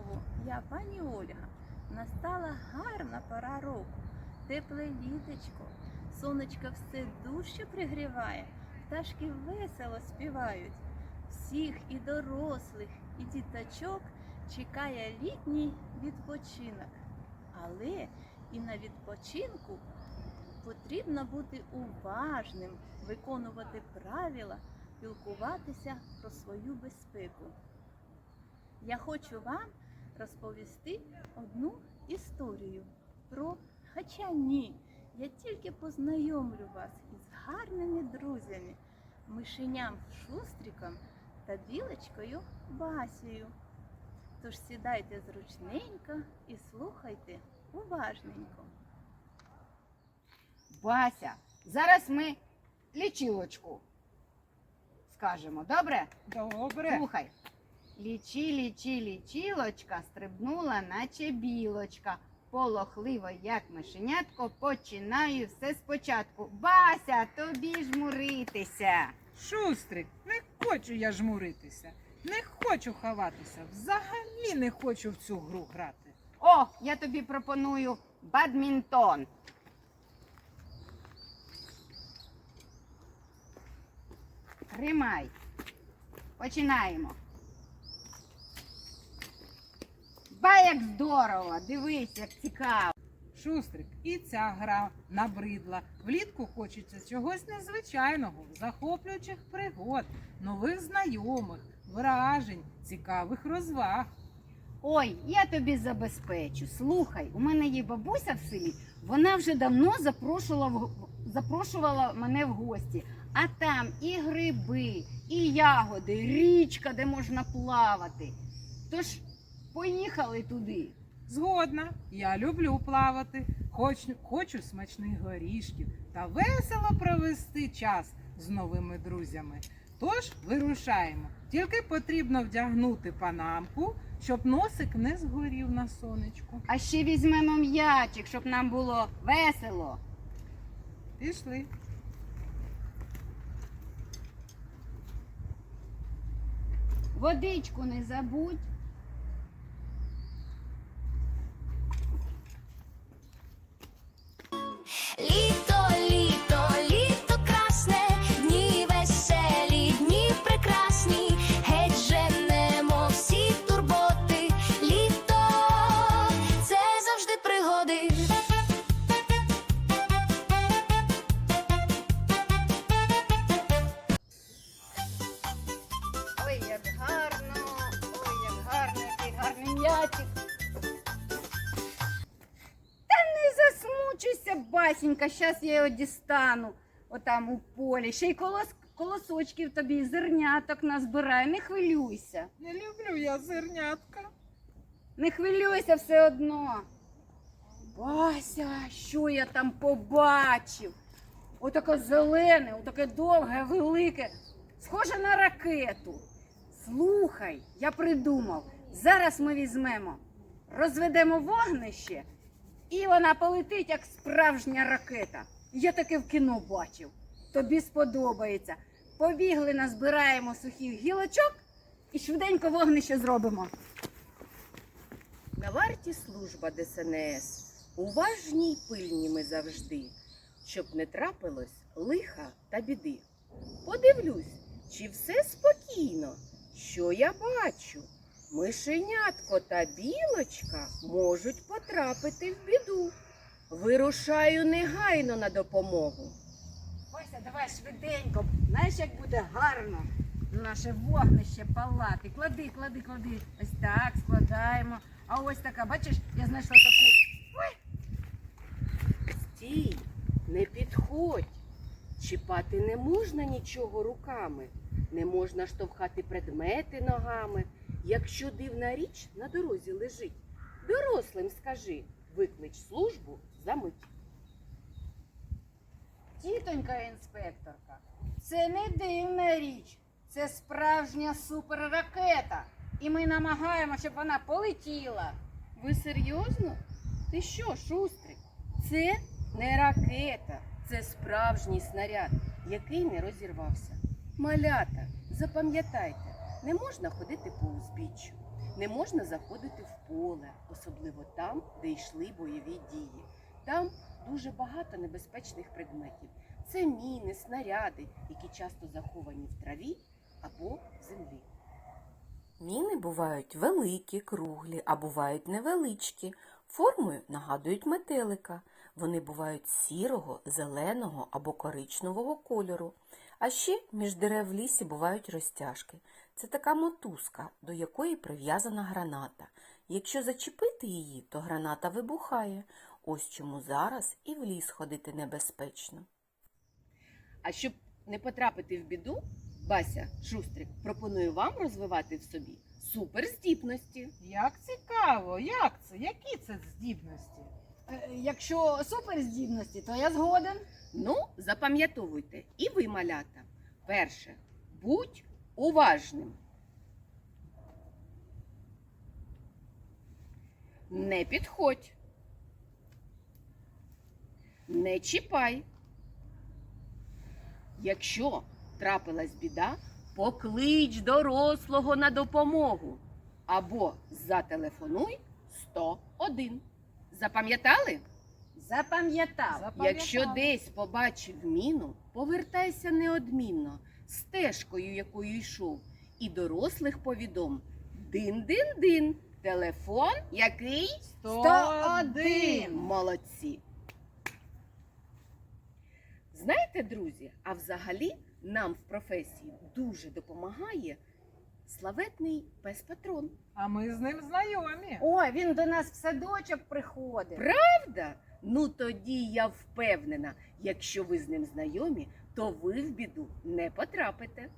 знову я, пані Ольга. Настала гарна пора року, тепле літечко, сонечко все дужче пригріває, пташки весело співають. Всіх і дорослих, і діточок чекає літній відпочинок. Але і на відпочинку потрібно бути уважним, виконувати правила, пілкуватися про свою безпеку. Я хочу вам розповісти одну історію про, хоча ні, я тільки познайомлю вас із гарними друзями, мишеням Шустриком та білочкою Басією. Тож сідайте зручненько і слухайте уважненько. Бася, зараз ми лічилочку скажемо, добре? Добре. Слухай. Лічі, лічі, лічілочка, стрибнула, наче білочка. Полохливо, як мишенятко, починаю все спочатку. Бася, тобі жмуритися. Шустрик, не хочу я жмуритися. Не хочу ховатися. Взагалі не хочу в цю гру грати. О, я тобі пропоную бадмінтон. Тримай. Починаємо. Ба, як здорово! Дивись, як цікаво. Шустрик, і ця гра набридла. Влітку хочеться чогось незвичайного, захоплюючих пригод, нових знайомих, вражень, цікавих розваг. Ой, я тобі забезпечу. Слухай, у мене є бабуся в селі, вона вже давно запрошувала, запрошувала мене в гості. А там і гриби, і ягоди, річка, де можна плавати. Тож поїхали туди. Згодна, я люблю плавати, хочу, хочу смачних горішків та весело провести час з новими друзями. Тож вирушаємо. Тільки потрібно вдягнути панамку, щоб носик не згорів на сонечку. А ще візьмемо м'ячик, щоб нам було весело. Пішли. Водичку не забудь. Як гарно, ой, як гарно, який гарний м'ячик. Та не засмучуйся, басенька, щас я його дістану отам у полі. Ще й колос, колосочків тобі, зерняток назбираю, не хвилюйся. Не люблю я зернятка. Не хвилюйся все одно. Бася, що я там побачив? Отаке зелене, отаке довге, велике, схоже на ракету. Слухай, я придумав. Зараз ми візьмемо, розведемо вогнище, і вона полетить, як справжня ракета. Я таке в кіно бачив. Тобі сподобається. Побігли, назбираємо сухих гілочок і швиденько вогнище зробимо. На варті служба ДСНС. Уважні й пильні ми завжди, щоб не трапилось лиха та біди. Подивлюсь, чи все спокійно, що я бачу. Мишенятко та білочка можуть потрапити в біду. Вирушаю негайно на допомогу. Вася, давай швиденько. Знаєш, як буде гарно наше вогнище палати. Клади, клади, клади. Ось так складаємо. А ось така, бачиш, я знайшла таку. Стій, не підходь. Чіпати не можна нічого руками, не можна штовхати предмети ногами. Якщо дивна річ на дорозі лежить, дорослим скажи, виклич службу за мить. Тітонька інспекторка, це не дивна річ. Це справжня суперракета. І ми намагаємося, щоб вона полетіла. Ви серйозно? Ти що, шустрик? Це не ракета, це справжній снаряд, який не розірвався. Малята, запам'ятайте, Не можна ходити по узбіччю, не можна заходити в поле, особливо там, де йшли бойові дії. Там дуже багато небезпечних предметів. Це міни, снаряди, які часто заховані в траві або в землі. Міни бувають великі, круглі, а бувають невеличкі. Формою нагадують метелика. Вони бувають сірого, зеленого або коричневого кольору. А ще між дерев в лісі бувають розтяжки. Це така мотузка, до якої прив'язана граната. Якщо зачепити її, то граната вибухає. Ось чому зараз і в ліс ходити небезпечно. А щоб не потрапити в біду, Бася Шустрик пропонує вам розвивати в собі суперздібності. Як цікаво, як це? Які це здібності? Е, Якщо суперздібності, то я згоден. Ну, запам'ятовуйте, і ви, малята. Перше, будь уважним. Не підходь. Не чіпай. Якщо трапилась біда, поклич дорослого на допомогу або зателефонуй 101. Запам'ятали? Запам'ятав. Якщо десь побачив міну, повертайся неодмінно стежкою, якою йшов, і дорослих повідом. Дин-дин-дин. Телефон який? 101. Молодці. Знаєте, друзі, а взагалі нам в професії дуже допомагає славетний пес-патрон. А ми з ним знайомі. Ой, він до нас в садочок приходить. Правда? Ну тоді я впевнена, якщо ви з ним знайомі, то ви в біду не потрапите.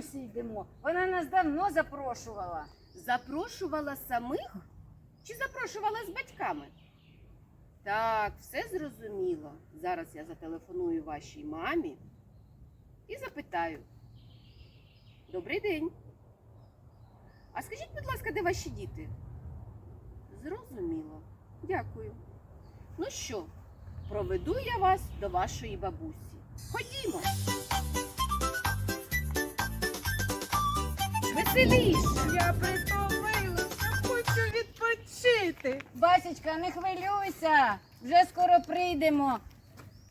Бабусі йдемо. Вона нас давно запрошувала. Запрошувала самих чи запрошувала з батьками? Так, все зрозуміло. Зараз я зателефоную вашій мамі і запитаю. Добрий день. А скажіть, будь ласка, де ваші діти? Зрозуміло. Дякую. Ну що, проведу я вас до вашої бабусі. Ходімо. Веселіше. Я притомилася, хочу відпочити. Басечка, не хвилюйся, вже скоро прийдемо.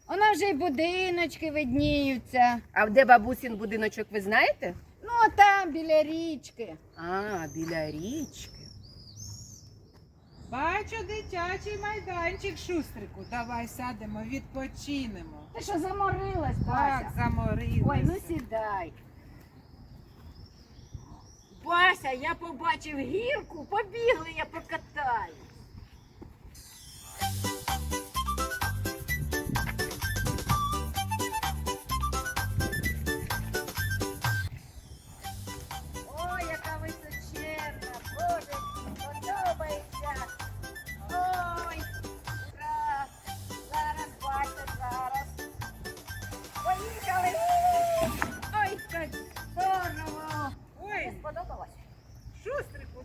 Вона вже й будиночки видніються. А де бабусін будиночок, ви знаєте? Ну, там, біля річки. А, біля річки. Бачу дитячий майданчик, шустрику. Давай сядемо, відпочинемо. Ти що заморилась, Так, Бася? заморилася. Ой, ну сідай. Бася, я побачив гірку, побігли, я покатаю.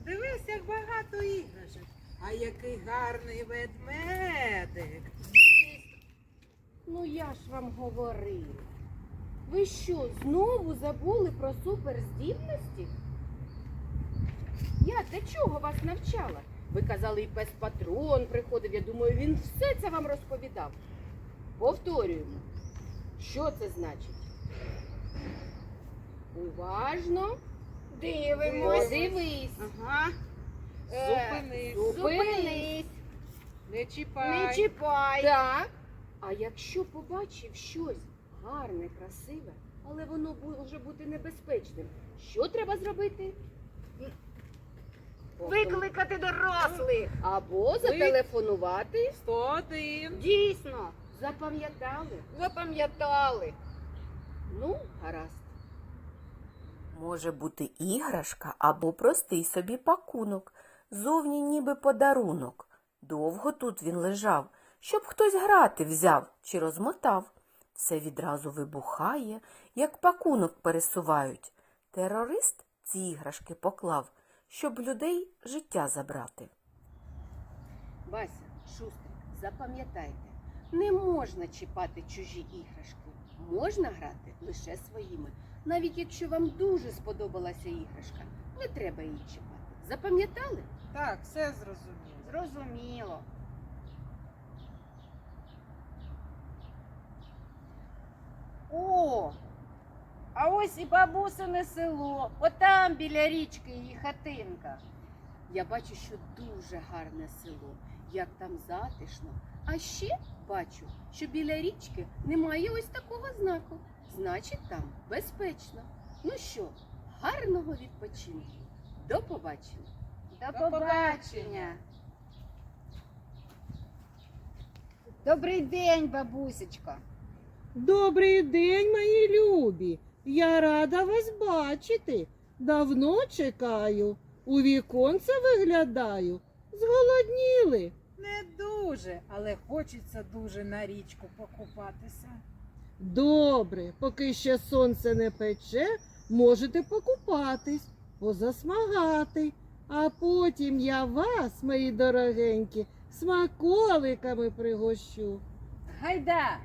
Дивись, як багато іграшок. А який гарний ведмедик. Ну я ж вам говорив. Ви що, знову забули про суперздібності? Я для чого вас навчала? Ви казали, і пес патрон приходив. Я думаю, він все це вам розповідав. Повторюємо. Що це значить? Уважно. Дивимось. Дивись. Ага. Е, Зупинись. Зупинись. Не чіпай. Не чіпай. Так. А якщо побачив щось гарне, красиве, але воно може бути небезпечним, що треба зробити? Викликати дорослих. Або зателефонувати. 101. Дійсно, запам'ятали? Запам'ятали. Ну, гаразд. Може бути іграшка або простий собі пакунок, зовні ніби подарунок. Довго тут він лежав, щоб хтось грати взяв чи розмотав. Все відразу вибухає, як пакунок пересувають. Терорист ці іграшки поклав, щоб людей життя забрати. Вася, Шустрик, запам'ятайте, не можна чіпати чужі іграшки. Можна грати лише своїми. Навіть якщо вам дуже сподобалася іграшка, не треба її чіпати. Запам'ятали? Так, все зрозуміло. Зрозуміло. О! А ось і бабусине село. Отам біля річки її хатинка. Я бачу, що дуже гарне село, як там затишно. А ще бачу, що біля річки немає ось такого знаку. Значить, там безпечно. Ну що, гарного відпочинку. До побачення. До побачення. Добрий день, бабусечко. Добрий день, мої любі. Я рада вас бачити. Давно чекаю. У віконце виглядаю. Зголодніли. Не дуже, але хочеться дуже на річку покупатися. Добре, поки ще сонце не пече, можете покупатись, позасмагати. А потім я вас, мої дорогенькі, смаколиками пригощу. Гайда!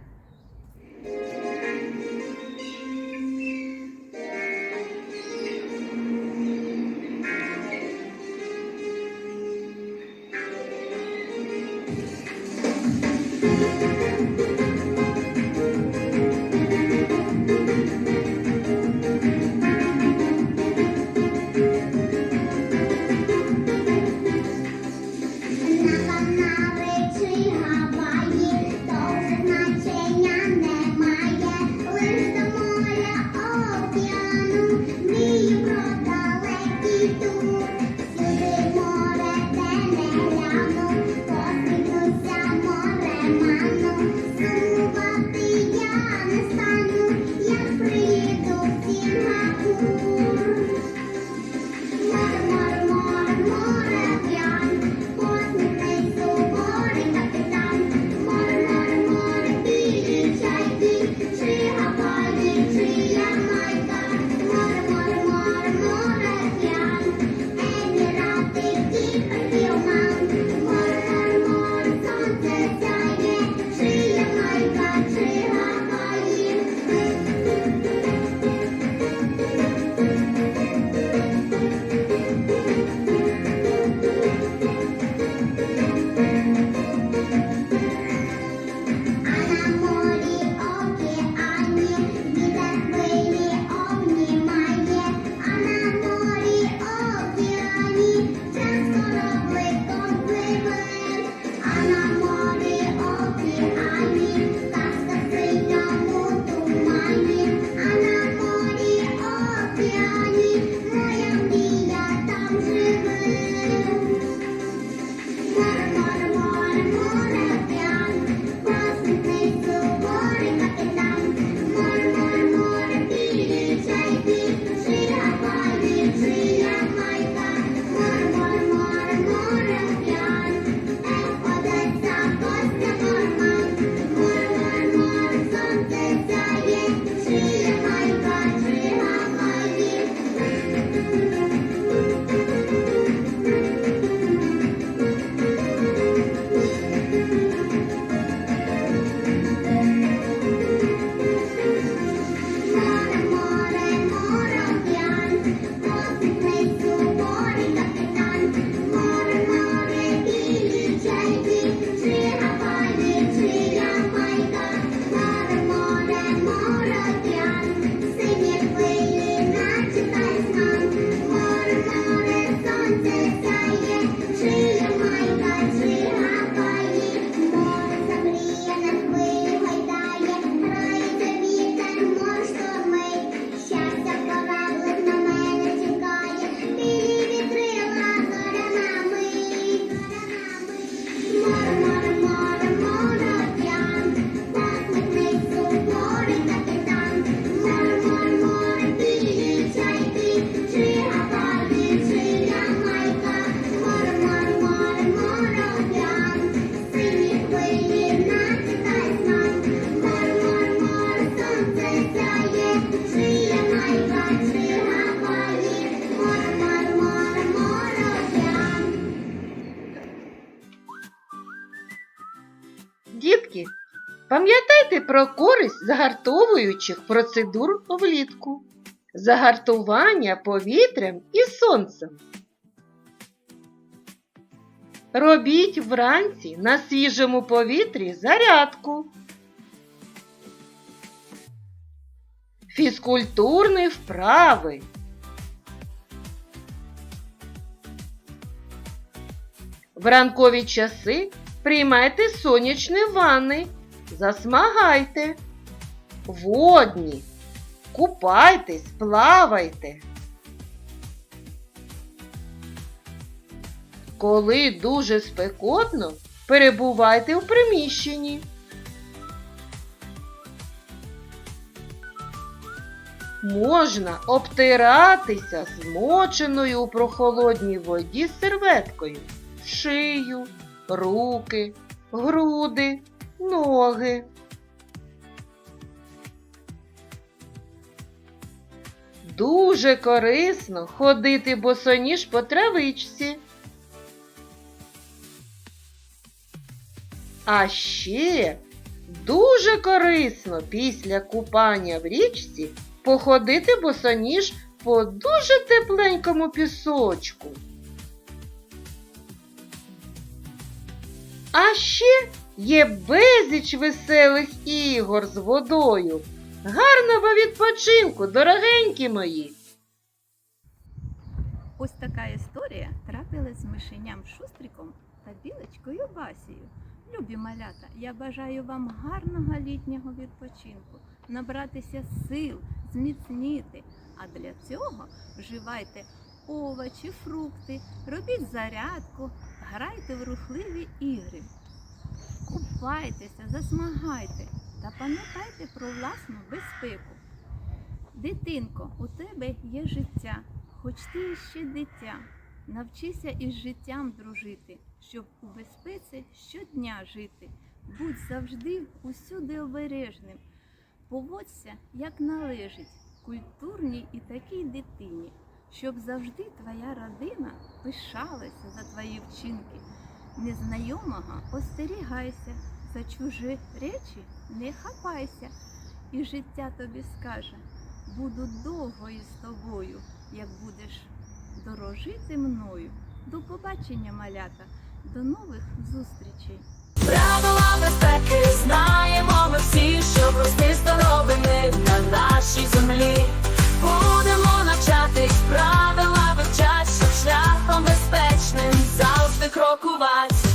Загартовуючих процедур влітку, загартування повітрям і сонцем. Робіть вранці на свіжому повітрі зарядку. Фізкультурні вправи. В ранкові часи приймайте сонячні ванни, засмагайте, водні, купайтесь, плавайте. Коли дуже спекотно, перебувайте в приміщенні. Можна обтиратися змоченою у прохолодній воді серветкою шию, руки, груди, ноги. Дуже корисно ходити босоніж по травичці. А ще дуже корисно після купання в річці походити босоніж по дуже тепленькому пісочку. А ще є безліч веселих ігор з водою. Гарного відпочинку, дорогенькі мої! Ось така історія трапилась з мишеням Шустриком та білочкою Басією. Любі малята, я бажаю вам гарного літнього відпочинку, набратися сил, зміцніти. А для цього вживайте овочі, фрукти, робіть зарядку, грайте в рухливі ігри. Купайтеся, засмагайте та пам'ятайте про власну безпеку. Дитинко, у тебе є життя, хоч ти ще дитя. Навчися із життям дружити, щоб у безпеці щодня жити. Будь завжди усюди обережним. Поводься, як належить, культурній і такій дитині, щоб завжди твоя родина пишалася за твої вчинки. Незнайомого остерігайся, за чужі речі не хапайся, і життя тобі скаже. Буду довго із тобою, як будеш дорожити мною. До побачення, малята, до нових зустрічей. Правила безпеки знаємо ми всі, що прости здоровими на нашій землі. Будемо навчатись правила вивчать, щоб шляхом безпечним завжди крокувати.